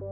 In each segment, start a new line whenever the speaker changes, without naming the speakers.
네,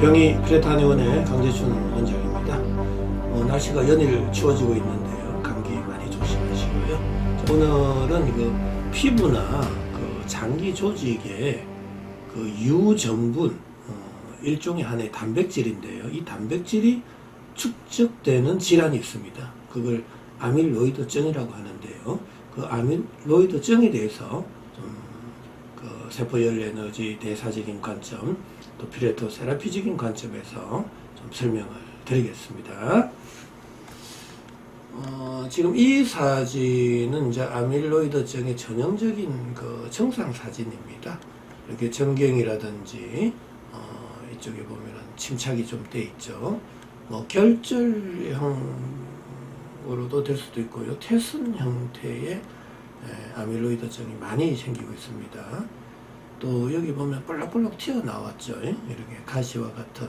경희 크레타니원의 강재춘 원장입니다. 어, 날씨가 연일 추워지고 있는데요. 감기 많이 조심하시고요. 자, 오늘은 그 피부나 그 장기 조직에 그 유전분 어, 일종의 하나의 단백질인데요. 이 단백질이 축적되는 질환이 있습니다. 그걸 아밀로이드증이라고 하는데요. 그 아밀로이드증에 대해서 좀그 세포열 에너지 대사적인 관점 또 피레토 세라피적인 관점에서 좀 설명을 드리겠습니다. 어, 지금 이 사진은 이제 아밀로이드증의 전형적인 그 정상 사진입니다. 이렇게 정경이라든지 어, 이쪽에 보면은 침착이 좀 돼 있죠. 뭐 결절형으로도 될 수도 있고요. 태순 형태의 에, 아밀로이드증이 많이 생기고 있습니다. 또 여기 보면 볼록볼록 튀어나왔죠. 이렇게 가시와 같은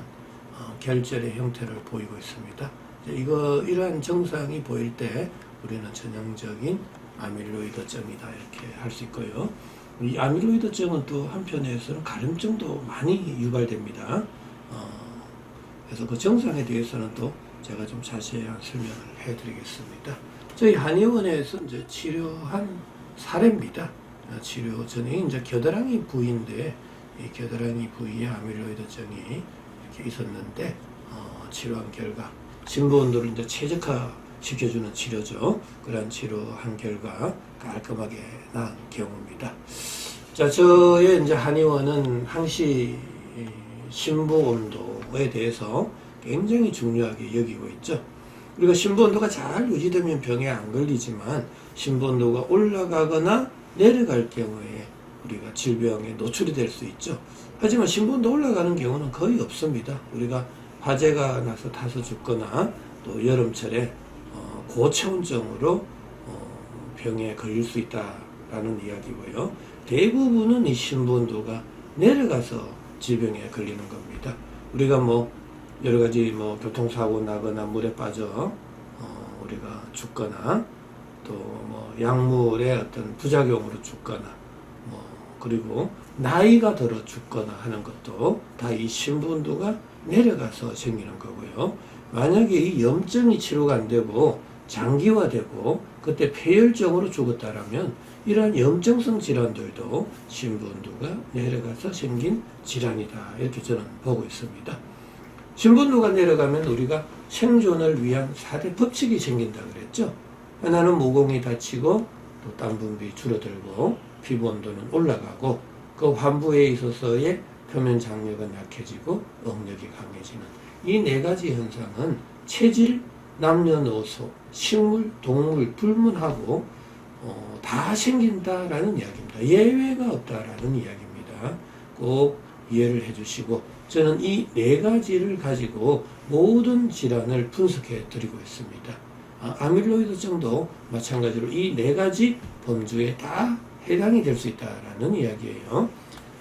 어, 결절의 형태를 보이고 있습니다. 이거 이러한 증상이 보일 때 우리는 전형적인 아밀로이드증이다 이렇게 할 수 있고요. 이 아밀로이드증은 또 한편에서는 가림증도 많이 유발됩니다. 어, 그래서 그 증상에 대해서는 또 제가 좀 자세한 설명을 해드리겠습니다. 저희 한의원에서 이제 치료한 사례입니다. 어, 치료 전에 이제 겨드랑이 부위인데 이 겨드랑이 부위에 아밀로이드증이 이렇게 있었는데 어, 치료한 결과 심부 온도를 이제 최적화 시켜주는 치료죠. 그러한 치료한 결과 깔끔하게 나은 경우입니다. 자, 저의 이제 한의원은 항시 이 심부 온도에 대해서 굉장히 중요하게 여기고 있죠. 우리가 심부 온도가 잘 유지되면 병에 안 걸리지만 심부 온도가 올라가거나 내려갈 경우에 우리가 질병에 노출이 될 수 있죠. 하지만 신분도 올라가는 경우는 거의 없습니다. 우리가 화재가 나서 타서 죽거나 또 여름철에 어, 고체온증으로 어, 병에 걸릴 수 있다라는 이야기고요. 대부분은 이 신분도가 내려가서 질병에 걸리는 겁니다. 우리가 뭐 여러 가지 뭐 교통사고 나거나 물에 빠져 어, 우리가 죽거나 또 뭐 약물의 어떤 부작용으로 죽거나 뭐 그리고 나이가 들어 죽거나 하는 것도 다 이 신분도가 내려가서 생기는 거고요. 만약에 이 염증이 치료가 안 되고 장기화되고 그때 폐혈증으로 죽었다라면 이러한 염증성 질환들도 신분도가 내려가서 생긴 질환이다 이렇게 저는 보고 있습니다. 신분도가 내려가면 우리가 생존을 위한 4대 법칙이 생긴다 그랬죠. 하나는 모공이 닫히고 또 땀 분비 줄어들고 피부 온도는 올라가고 그 환부에 있어서의 표면 장력은 약해지고 응력이 강해지는 이 네 가지 현상은 체질, 남녀노소, 식물, 동물 불문하고 어, 다 생긴다라는 이야기입니다. 예외가 없다라는 이야기입니다. 꼭 이해를 해주시고 저는 이 네 가지를 가지고 모든 질환을 분석해 드리고 있습니다. 아, 아밀로이드증도 마찬가지로 이 네 가지 범주에 다 해당이 될 수 있다라는 이야기예요.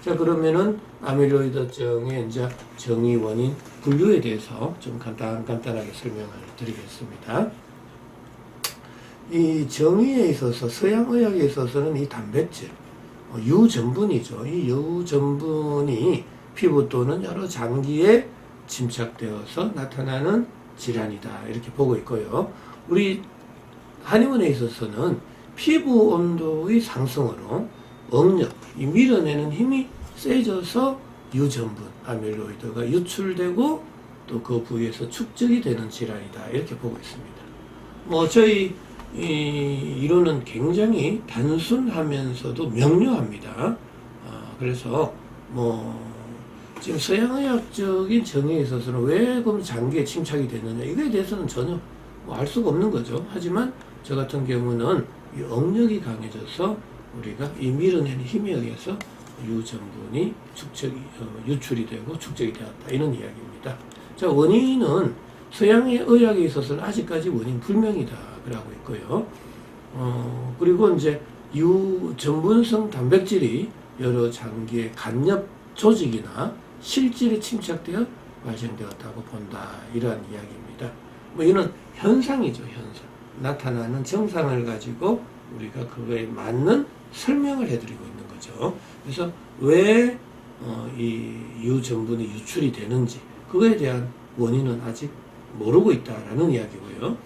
자 그러면은 아밀로이드증의 이제 정의 원인 분류에 대해서 좀 간단 간단하게 설명을 드리겠습니다. 이 정의에 있어서 서양 의학에 있어서는 이 단백질 어, 유전분이죠. 이 유전분이 피부 또는 여러 장기에 침착되어서 나타나는 질환이다 이렇게 보고 있고요. 우리 한의원에 있어서는 피부 온도의 상승으로 응력, 이 밀어내는 힘이 세져서 유전분, 아밀로이드가 유출되고 또 그 부위에서 축적이 되는 질환이다 이렇게 보고 있습니다. 뭐 저희 이 이론은 굉장히 단순하면서도 명료합니다. 아, 그래서 뭐 지금 서양의학적인 정의에 있어서는 왜 그럼 장기에 침착이 되느냐 이거에 대해서는 전혀 뭐 알 수가 없는 거죠. 하지만 저 같은 경우는 이 억력이 강해져서 우리가 이 밀어내는 힘에 의해서 유전분이 축적이 어, 유출이 되고 축적이 되었다 이런 이야기입니다. 자 원인은 서양의 의학에 있어서는 아직까지 원인 불명이다 그러고 있고요. 어, 그리고 이제 유전분성 단백질이 여러 장기의 간엽 조직이나 실질에 침착되어 발생되었다고 본다. 이러한 이야기입니다. 뭐 이는 현상이죠, 현상. 나타나는 증상을 가지고 우리가 그거에 맞는 설명을 해드리고 있는 거죠. 그래서 왜 어, 이 유전분이 유출이 되는지 그거에 대한 원인은 아직 모르고 있다라는 이야기고요.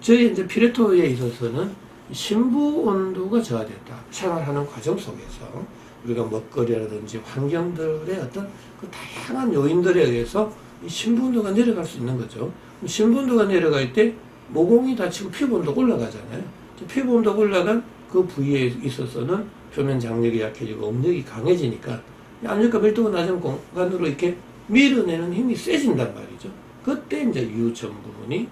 저희 이제 피레토에 있어서는 신부 온도가 저하됐다. 생활하는 과정 속에서 우리가 먹거리라든지 환경들의 어떤 그 다양한 요인들에 의해서 이 신부 온도가 내려갈 수 있는 거죠. 신부 온도가 내려갈 때 모공이 다치고 피부 온도가 올라가잖아요. 피부 온도가 올라간 그 부위에 있어서는 표면 장력이 약해지고 압력이 강해지니까 압력과 밀도가 낮은 공간으로 이렇게 밀어내는 힘이 세진단 말이죠. 그때 이제 유전 부분이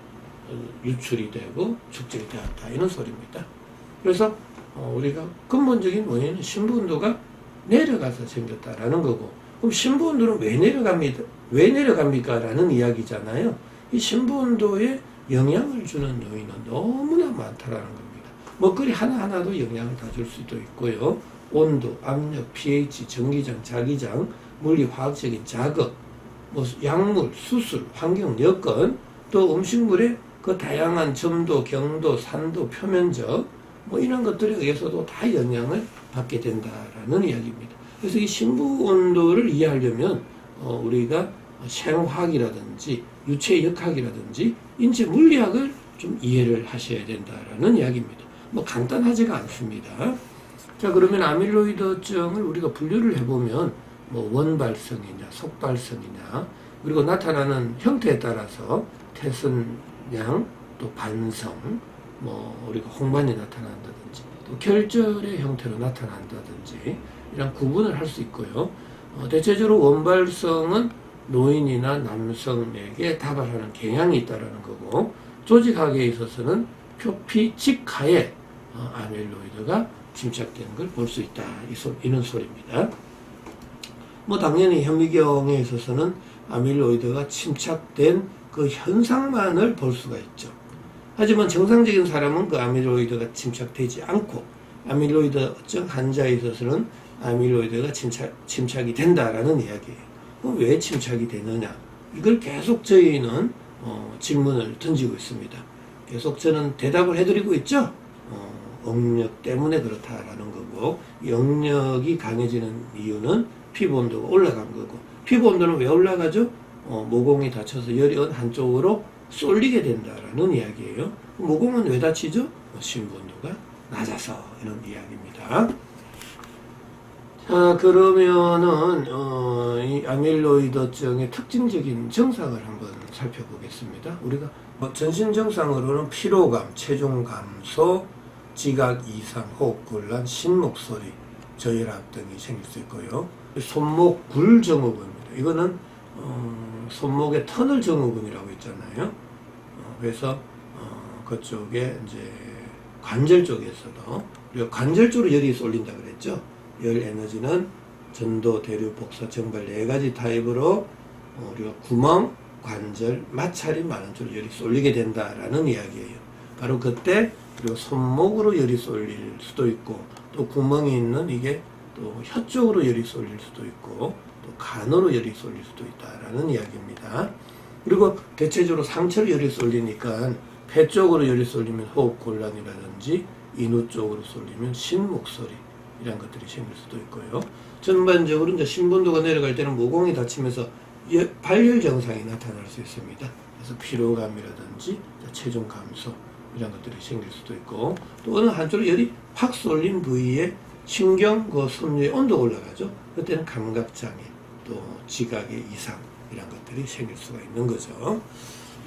어, 유출이 되고 축적이 되었다 이런 소리입니다. 그래서 어, 우리가 근본적인 원인은 신부운도가 내려가서 생겼다라는 거고 그럼 신부운도는 왜 내려갑니다? 왜 내려갑니까?라는 이야기잖아요. 이 신부운도에 영향을 주는 요인은 너무나 많다라는 겁니다. 먹거리 하나하나도 영향을 다 줄 수도 있고요. 온도, 압력, pH, 전기장, 자기장, 물리 화학적인 자극, 뭐 약물, 수술, 환경 여건, 또 음식물의 그 다양한 점도, 경도, 산도, 표면적 뭐 이런 것들에 의해서도 다 영향을 받게 된다라는 이야기입니다. 그래서 이 신부 온도를 이해하려면 어, 우리가 생화학이라든지 유체 역학이라든지 인체 물리학을 좀 이해를 하셔야 된다라는 이야기입니다. 뭐 간단하지가 않습니다. 자 그러면 아밀로이드증을 우리가 분류를 해보면 뭐 원발성이냐 속발성이냐 그리고 나타나는 형태에 따라서 태순양 또 반성 뭐 우리가 홍반이 나타난다든지 또 결절의 형태로 나타난다든지 이런 구분을 할 수 있고요. 어, 대체적으로 원발성은 노인이나 남성에게 다발하는 경향이 있다라는 거고 조직학에 있어서는 표피 직하에 어, 아밀로이드가 침착되는 걸 볼 수 있다 이 소, 이런 소리입니다. 뭐 당연히 현미경에 있어서는 아밀로이드가 침착된 그 현상만을 볼 수가 있죠. 하지만 정상적인 사람은 그 아밀로이드가 침착되지 않고 아밀로이드증 환자에 있어서는 아밀로이드가 침착, 침착이 된다라는 이야기예요. 그럼 왜 침착이 되느냐? 이걸 계속 저희는 어, 질문을 던지고 있습니다. 계속 저는 대답을 해드리고 있죠. 어, 억력 때문에 그렇다라는 거고 영력이 강해지는 이유는 피부 온도가 올라간 거고 피부 온도는 왜 올라가죠? 어, 모공이 다쳐서 열이 한쪽으로 쏠리게 된다라는 이야기예요. 모공은 왜 다치죠? 어, 신부 온도가 낮아서 이런 이야기입니다. 자 그러면은 어, 이 아밀로이드증의 특징적인 증상을 한번 살펴보겠습니다. 우리가 뭐 전신 증상으로는 피로감, 체중 감소, 지각 이상, 호흡곤란, 신목소리, 저혈압 등이 생길 수 있고요. 손목 굴 증후군입니다. 이거는 어, 손목의 터널 증후군이라고 있잖아요. 어, 그래서 어, 그쪽에 이제 관절 쪽에서도 우리가 관절 쪽으로 열이 쏠린다 그랬죠. 열 에너지는 전도, 대류, 복사, 정발 네 가지 타입으로 어, 우리가 구멍, 관절, 마찰이 많은 쪽으로 열이 쏠리게 된다라는 이야기예요. 바로 그때 그리고 손목으로 열이 쏠릴 수도 있고 또 구멍이 있는 이게 또 혀 쪽으로 열이 쏠릴 수도 있고 또 간으로 열이 쏠릴 수도 있다라는 이야기입니다. 그리고 대체적으로 상처로 열이 쏠리니까 폐 쪽으로 열이 쏠리면 호흡 곤란이라든지 인후 쪽으로 쏠리면 신목소리 이런 것들이 생길 수도 있고요. 전반적으로 이제 신분도가 내려갈 때는 모공이 다치면서 예- 발열 증상이 나타날 수 있습니다. 그래서 피로감이라든지 체중 감소 이런 것들이 생길 수도 있고 또 어느 한쪽으로 열이 팍 쏠린 부위에 신경 그 섬유의 온도가 올라가죠. 그때는 감각 장애 또 지각의 이상 이런 것들이 생길 수가 있는 거죠.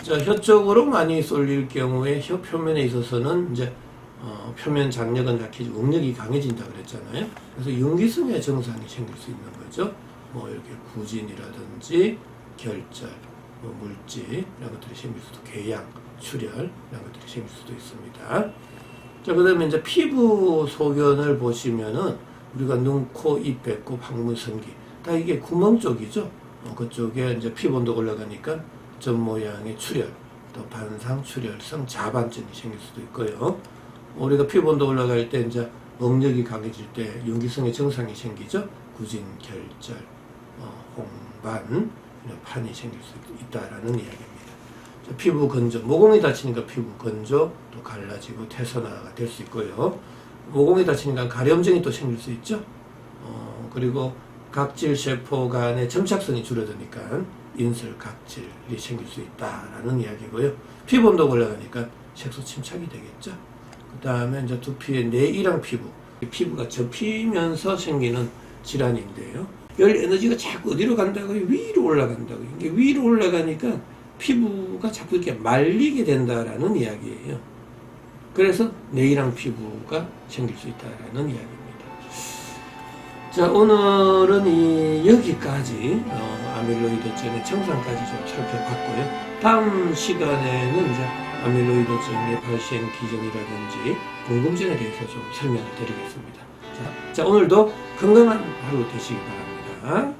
자, 혀 쪽으로 많이 쏠릴 경우에 혀 표면에 있어서는 이제 어, 표면 장력은 약해지고 응력이 강해진다 그랬잖아요. 그래서 윤기성의 증상이 생길 수 있는 거죠. 뭐 이렇게 구진이라든지 결절, 뭐 물질 이런 것들이 생길 수도 궤양, 출혈 이런 것들이 생길 수도 있습니다. 자, 그다음에 이제 피부 소견을 보시면은 우리가 눈, 코, 입, 배꼽, 항문, 성기 다 이게 구멍 쪽이죠. 어, 그쪽에 이제 피부 온도가 올라가니까 점 모양의 출혈, 또 반상 출혈성 자반증이 생길 수도 있고요. 우리가 피부 온도 올라갈 때 이제 억력이 강해질 때 윤기성의 증상이 생기죠. 구진, 결절, 어, 홍반 이런 판이 생길 수 있다라는 이야기입니다. 자, 피부 건조, 모공이 다치니까 피부 건조, 또 갈라지고 태선화가 될 수 있고요. 모공이 다치니까 가려움증이 또 생길 수 있죠. 어, 그리고 각질 세포 간의 점착성이 줄어드니까 인술 각질이 생길 수 있다라는 이야기고요. 피부 온도가 올라가니까 색소 침착이 되겠죠. 그 다음에 이제 두피의 내이랑 피부, 이 피부가 접히면서 생기는 질환인데요. 열 에너지가 자꾸 어디로 간다고요? 위로 올라간다고요. 이게 위로 올라가니까 피부가 자꾸 이렇게 말리게 된다라는 이야기예요. 그래서 내이랑 피부가 생길 수 있다라는 이야기입니다. 자, 오늘은 이 여기까지 어, 아밀로이드증의 증상까지 좀 살펴봤고요. 다음 시간에는 이제 아밀로이드증의 발생 기전이라든지 궁금증에 대해서 좀 설명을 드리겠습니다. 자, 자 오늘도 건강한 하루 되시기 바랍니다.